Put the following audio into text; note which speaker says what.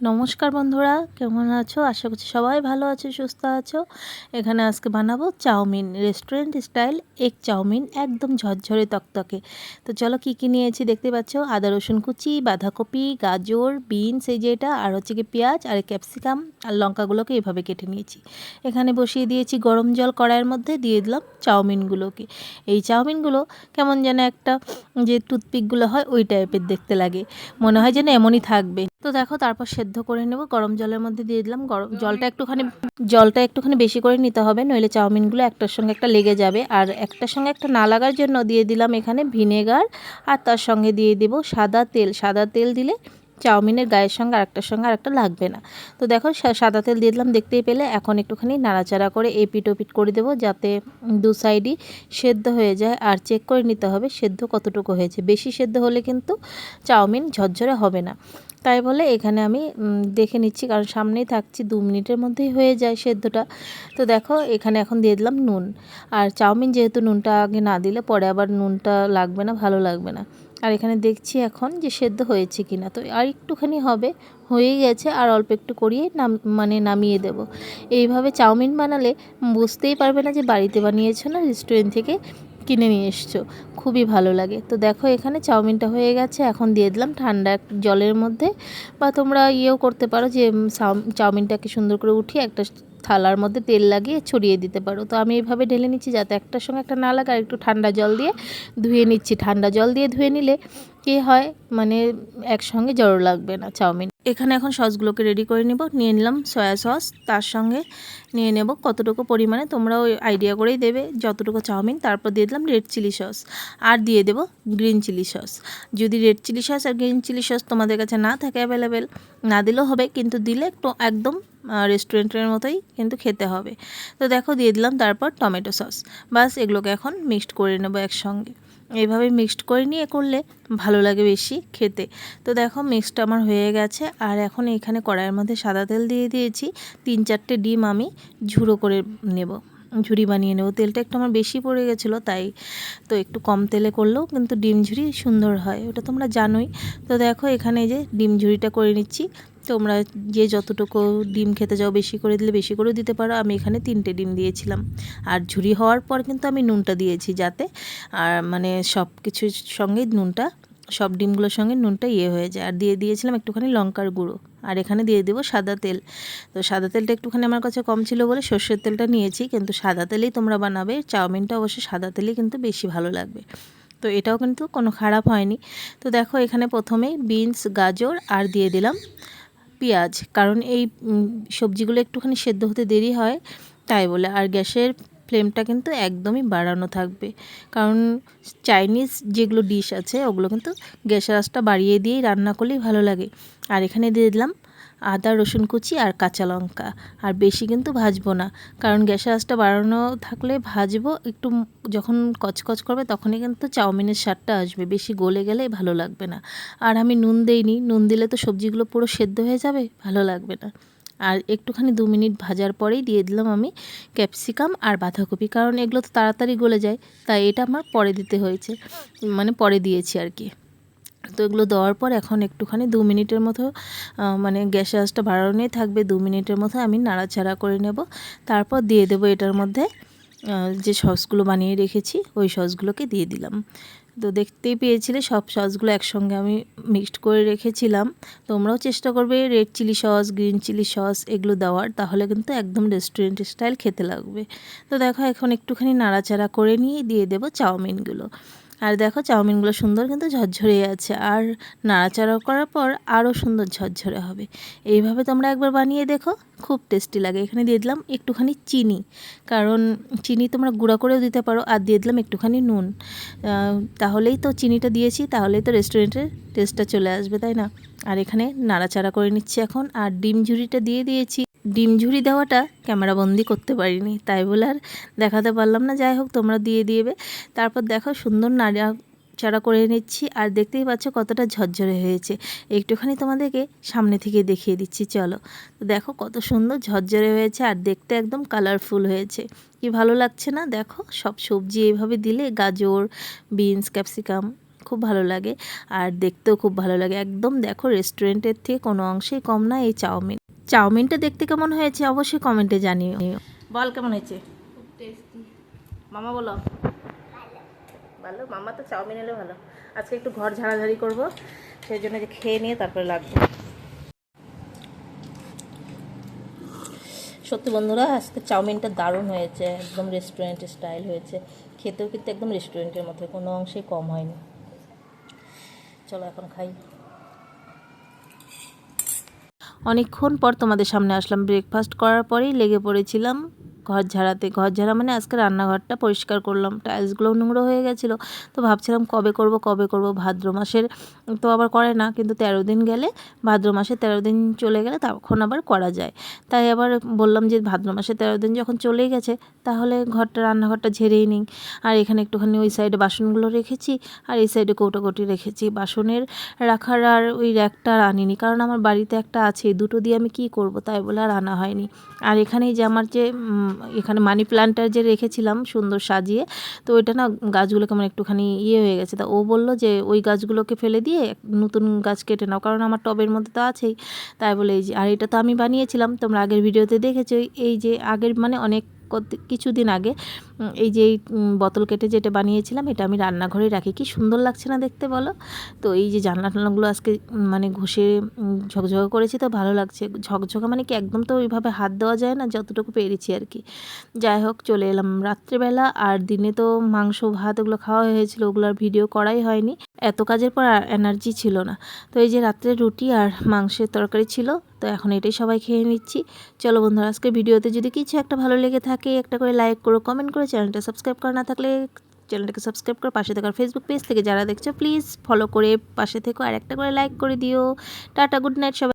Speaker 1: নমস্কার বন্ধুরা, কেমন আছো? আশা করছি সবাই ভালো আছো, সুস্থ আছো। এখানে আজকে বানাবো chow mein restaurant style egg chow mein, একদম ঝরঝরে তকতকে। তো চলো কি কি নিয়েছি দেখতে পাচ্ছ? আদা, রসুন কুচি, বাঁধাকপি, গাজর, বিনস, এই যে এটা, আর হচ্ছে কি পেঁয়াজ আর ক্যাপসিকাম আর লঙ্কাগুলোকে এভাবে কেটে নিয়েছি। এখানে বসিয়ে দিয়েছি গরম জল কড়াইয়ের মধ্যে, দিয়ে দিলাম চাউমিনগুলোকে। এই চাউমিনগুলো কেমন যেন একটা যে টুথপিকগুলো হয়, ওই টাইপের দেখতে লাগে। মনে হয় যেন এমনই থাকবে। তো দেখো তারপর সেদ্ধ করে নেব। গরম জলের মধ্যে দিয়ে দিলাম। গরম জলটা একটুখানি জলটা একটুখানি বেশি করে নিতে হবে নইলে চাউমিনগুলো একটার সঙ্গে একটা লেগে যাবে। আর একটার সঙ্গে একটা না লাগার জন্য দিয়ে দিলাম এখানে ভিনেগার। আর তার সঙ্গে দিয়ে দেব সাদা তেল। সাদা তেল দিলে চাউমিনের গায়ের সঙ্গে আরেকটার সঙ্গে আরেকটা লাগবে না। তো দেখো সাদা তেল দিয়ে দিলাম দেখতেই পেলে এখন একটুখানি নাড়াচাড়া করে এপিট ওপিট করে দেবো যাতে দু সাইডই সেদ্ধ হয়ে যায়। আর চেক করে নিতে হবে সেদ্ধ কতটুকু হয়েছে। বেশি সেদ্ধ হলে কিন্তু চাউমিন ঝরঝরে হবে না। তাই বলে এখানে আমি দেখে নিচ্ছি, কারণ সামনেই থাকছি, দু মিনিটের মধ্যেই হয়ে যায় সেদ্ধটা। তো দেখো, এখানে এখন দিয়ে দিলাম নুন। আর চাউমিন যেহেতু নুনটা আগে না দিলে পরে আবার নুনটা লাগবে না, ভালো লাগবে না। আর এখানে দেখছি এখন যে সেদ্ধ হয়েছে কি না তো আর একটুখানি হবে, হয়েই গেছে, আর অল্প একটু করিয়ে নাম মানে নামিয়ে দেব। এইভাবে চাউমিন বানালে বুঝতেই পারবে না যে বাড়িতে বানিয়েছো না রেস্টুরেন্ট থেকে। কিনে নিয়ে এসছো। খুবই ভালো লাগে। তো দেখো এখানে চাউমিনটা হয়ে গেছে। এখন দিয়ে দিলাম ঠান্ডা জলের মধ্যে। বা তোমরা ইয়েও করতে পারো যে চাউমিনটাকে সুন্দর করে উঠিয়ে একটা থালার মধ্যে তেল লাগিয়ে ছড়িয়ে দিতে পারো। তো আমি এইভাবে ঢেলে নিচ্ছি যাতে একটার সঙ্গে একটা না লাগে আর একটু ঠান্ডা জল দিয়ে ধুয়ে নিচ্ছি। ঠান্ডা জল দিয়ে ধুয়ে নিলে কী হয়? মানে একসঙ্গে জড়ো লাগবে না চাউমিন। এখানে এখন সসগুলোকে রেডি করে নিব। নিয়ে নিলাম সয়া সস তার সঙ্গে নিয়ে নেব কতটুকু পরিমাণে তোমরা ওই আইডিয়া করেই দেবে যতটুকু চাউমিন। তারপর দিয়ে দিলাম রেড চিলি সস আর দিয়ে দেব গ্রিন চিলি সস যদি রেড চিলি সস আর গ্রিন চিলি সস তোমাদের কাছে না থাকে অ্যাভেলেবেল না দিলেও হবে। কিন্তু দিলে একটু একদম রেস্টুরেন্টের মতোই কিন্তু খেতে হবে। তো দেখো, দিয়ে দিলাম তারপর টমেটো সস বাস, এগুলোকে এখন মিক্সড করে নেব একসঙ্গে। এইভাবে মিক্সড করে নিয়ে করলে ভালো লাগে বেশি খেতে। তো দেখো মিক্সড আমার হয়ে গেছে। আর এখন এখানে কড়াইয়ের মধ্যে সাদা তেল দিয়ে দিয়েছি। তিন চারটে ডিম আমি ঝুড়ো করে নেব। ঝুড়ি বানিয়ে নেব। তেলটা একটু আমার বেশি পড়ে গেছিল, তাই তো একটু কম তেলে করলেও কিন্তু ডিম ঝুড়ি সুন্দর হয়। ওটা তোমরা জানোই। তো দেখো এখানে যে ডিম ঝুড়িটা করে নিচ্ছি। তোমরা যে যতটুকু ডিম খেতে যাও বেশি করে দিলে বেশি করেও দিতে পারো। আমি এখানে তিনটে ডিম দিয়েছিলাম। আর ঝুড়ি হওয়ার পর কিন্তু আমি নুনটা দিয়েছি যাতে, আর মানে সব কিছুর সঙ্গেই নুনটা সব ডিমগুলোর সঙ্গে নুনটা ইয়ে হয়ে যায়। আর দিয়ে দিয়েছিলাম একটুখানি লঙ্কার গুঁড়ো। আর এখানে দিয়ে দেবো সাদা তেল। তো সাদা তেলটা একটুখানি আমার কাছে কম ছিল বলে সর্ষের তেলটা নিয়েছি, কিন্তু সাদা তেলেই তোমরা বানাবে। চাউমিনটা অবশ্যই সাদা তেলেই কিন্তু বেশি ভালো লাগবে। তো এটাও কিন্তু কোনো খারাপ হয়নি। তো দেখো এখানে প্রথমেই বিনস, গাজর আর দিয়ে দিলাম পেঁয়াজ। কারণ এই সবজিগুলো একটুখানি সেদ্ধ হতে দেরি হয়, তাই বলে। আর গ্যাসের ফ্লেমটা কিন্তু একদমই বাড়ানো থাকবে। কারণ চাইনিজ যেগুলো ডিশ আছে, ওগুলো কিন্তু গ্যাসের আঁচটা বাড়িয়ে দিয়েই রান্না করলেই ভালো লাগে। আর এখানে দিয়ে দিলাম আদা, রসুন কুচি আর কাঁচা লঙ্কা। আর বেশি কিন্তু ভাজবো না, কারণ গ্যাসের আঁচটা বাড়ানো থাকলে ভাজবো, একটু যখন কচকচ করবে তখনই কিন্তু চাউমিনের স্বাদটা আসবে। বেশি গলে গেলে ভালো লাগবে না। আর আমি নুন দেইনি, নুন দিলে তো সবজিগুলো পুরো সেদ্ধ হয়ে যাবে, ভালো লাগবে না। আর একটুখানি দু মিনিট ভাজার পরেই দিয়ে দিলাম আমি ক্যাপসিকাম আর বাঁধাকপি, কারণ এগুলো তো তাড়াতাড়ি গলে যায়, তাই এটা আমার পরে দিতে হয়েছে মানে পরে দিয়েছি আর কি। তো এগুলো দেওয়ার পর এখন একটুখানি দু মিনিটের মতো মানে গ্যাসের আঁচটা বাড়ানোই থাকবে, দু মিনিটের মতো আমি নাড়াচাড়া করে নেব, তারপর দিয়ে দেবো এটার মধ্যে যে সসগুলো বানিয়ে রেখেছি, ওই সসগুলোকে দিয়ে দিলাম। তো দেখতেই পেয়েছিলে, সব সসগুলো একসঙ্গে আমি মিক্সড করে রেখেছিলাম। তোমরাও চেষ্টা করবে red chilli sauce green chilli sauce এগুলো দেওয়ার, তাহলে কিন্তু একদম রেস্টুরেন্ট স্টাইল খেতে লাগবে। তো দেখো এখন একটুখানি নাড়াচাড়া করে নিয়ে দিয়ে দেবো চাউমিনগুলো। আর দেখো চাউমিনগুলো সুন্দর কিন্তু ঝরঝরে আছে। আর নাড়াচাড়া করার পর আরও সুন্দর ঝরঝরে হবে। এইভাবে তোমরা একবার বানিয়ে দেখো, খুব টেস্টি লাগে। এখানে দিয়ে দিলাম একটুখানি চিনি। কারণ চিনি তোমরা গুঁড়া করেও দিতে পারো, আর দিয়ে দিলাম একটুখানি নুন। তাহলেই তো চিনিটা দিয়েছি, তাহলেই তো রেস্টুরেন্টের টেস্টটা চলে আসবে, তাই না? আর এখানে নাড়াচাড়া করে নিচ্ছি এখন। আর ডিম ঝুড়িটা দিয়ে দিয়েছি। ডিম ঝুড়ি দেওয়াটা ক্যামেরাবন্দি করতে পারিনি, তাই বলে আর দেখাতে পারলাম না। যাই হোক, তোমরা দিয়ে দিয়েবে তারপর দেখো সুন্দর নাড়া চারা করে নিচ্ছি, আর দেখতেই পাচ্ছ কতটা ঝরঝরে হয়েছে। একটুখানি তোমাদেরকে সামনে থেকে দেখিয়ে দিচ্ছি, চলো। তো দেখো কত সুন্দর ঝরঝরে হয়েছে, আর দেখতে একদম কালারফুল হয়েছে। কি ভালো লাগছে না? দেখো, সব সবজি এইভাবে দিলে গাজর বিনস ক্যাপসিকাম খুব ভালো লাগে, আর দেখতেও খুব ভালো লাগে। একদম দেখো রেস্টুরেন্টের থেকে কোনো অংশেই কম না এই চাউমিন। চাউমিনটা দেখতে কেমন হয়েছে অবশ্যই কমেন্টে জানিও। বল কেমন হয়েছে?
Speaker 2: খুব
Speaker 1: মামা বলো। ভালো মামা তো চাউমিন এলে ভালো। আজকে একটু ঘর ঝাড়াঝাড়ি করব সেই জন্য যে খেয়ে নিয়ে তারপরে লাগবে। সত্যি বন্ধুরা আজকে চাউমিনটা দারুণ হয়েছে একদম রেস্টুরেন্ট স্টাইল হয়েছে। খেতেও কিন্তু একদম রেস্টুরেন্টের মতো কোনো অংশেই কম হয়নি। চলো এখন খাই। অনেকক্ষণ পর তোমাদের সামনে আসলাম ব্রেকফাস্ট করার পরেই লেগে পড়েছিলাম। ঘর ঝাড়াতে, ঘর ঝাড়া মানে আজকে রান্নাঘরটা পরিষ্কার করলাম টাইলসগুলো নোংরা হয়ে গেছিল, তো ভাবছিলাম কবে করব কবে করব, ভাদ্র মাসের তো আবার করে না, কিন্তু তেরো দিন গেলে, ভাদ্র মাসে তেরো দিন চলে গেলে তখন আবার করা যায়। তাই আবার বললাম যে ভাদ্র মাসে তেরো দিন যখন চলেই গেছে, তাহলে ঘরটা, রান্নাঘরটা ঝেড়েই নিই। আর এখানে একটুখানি ওই সাইডে বাসনগুলো রেখেছি, আর এই সাইডে কৌটোকৌটি রেখেছি। বাসনের রাখার আর ওই র্যাকটা আর আনিনি, কারণ আমার বাড়িতে একটা আছে দুটো দিয়ে আমি কি করব, তাই বলে আর আনা হয়নি। আর এখানেই যে আমার যে এখানে মানি প্ল্যান্টার যে রেখেছিলাম সুন্দর সাজিয়ে, তো ওইটা না গাছগুলো কেমন একটুখানি ইয়ে হয়ে গেছে। তা ও বলল যে ওই গাছগুলোকে ফেলে দিয়ে নতুন গাছ কেটে নাও, কারণ আমার টবের মধ্যে তো আছেই। তাই বলে এই যে, আর এটা তো আমি বানিয়েছিলাম, তোমরা আগের ভিডিওতে দেখেছ। এই যে আগের মানে অনেক কিছুদিন আগে এই যে বোতল কেটে যেটা বানিয়েছিলাম, এটা আমি রান্নাঘরে রাখি। কি সুন্দর লাগছে না দেখতে বলো? তো এই যে জানলা টানলাগুলো আজকে মানে ঘষে ঝকঝকে করেছি তো ভালো লাগছে। ঝকঝকে মানে কি একদম তো ওইভাবে হাত দেওয়া যায় না, যতটুকু পেরেছি আর কি। যাই হোক, চলে এলাম রাত্রেবেলা, আর দিনে তো মাংস, ভাত ওগুলো খাওয়া হয়েছিল ওগুলোর ভিডিও করাই হয়নি। এত কাজের পর এনার্জি ছিল না। তো এই যে রাত্রে রুটি আর মাংসের তরকারি ছিল তো এখন এটাই সবাই খেয়ে নিচ্ছি। চলো বন্ধুরা, আজকে ভিডিওতে যদি কিছু একটা ভালো লেগে থাকে, একটা করে লাইক করো কমেন্ট করে চ্যানেলটা সাবস্ক্রাইব করা না থাকলে চ্যানেলটাকে সাবস্ক্রাইব করে, পাশে থাকার ফেসবুক পেজ থেকে যারা দেখছ প্লিজ ফলো করে পাশে থেকো, আর একটা করে লাইক করে দিও। টাটা গুড নাইট সবাই।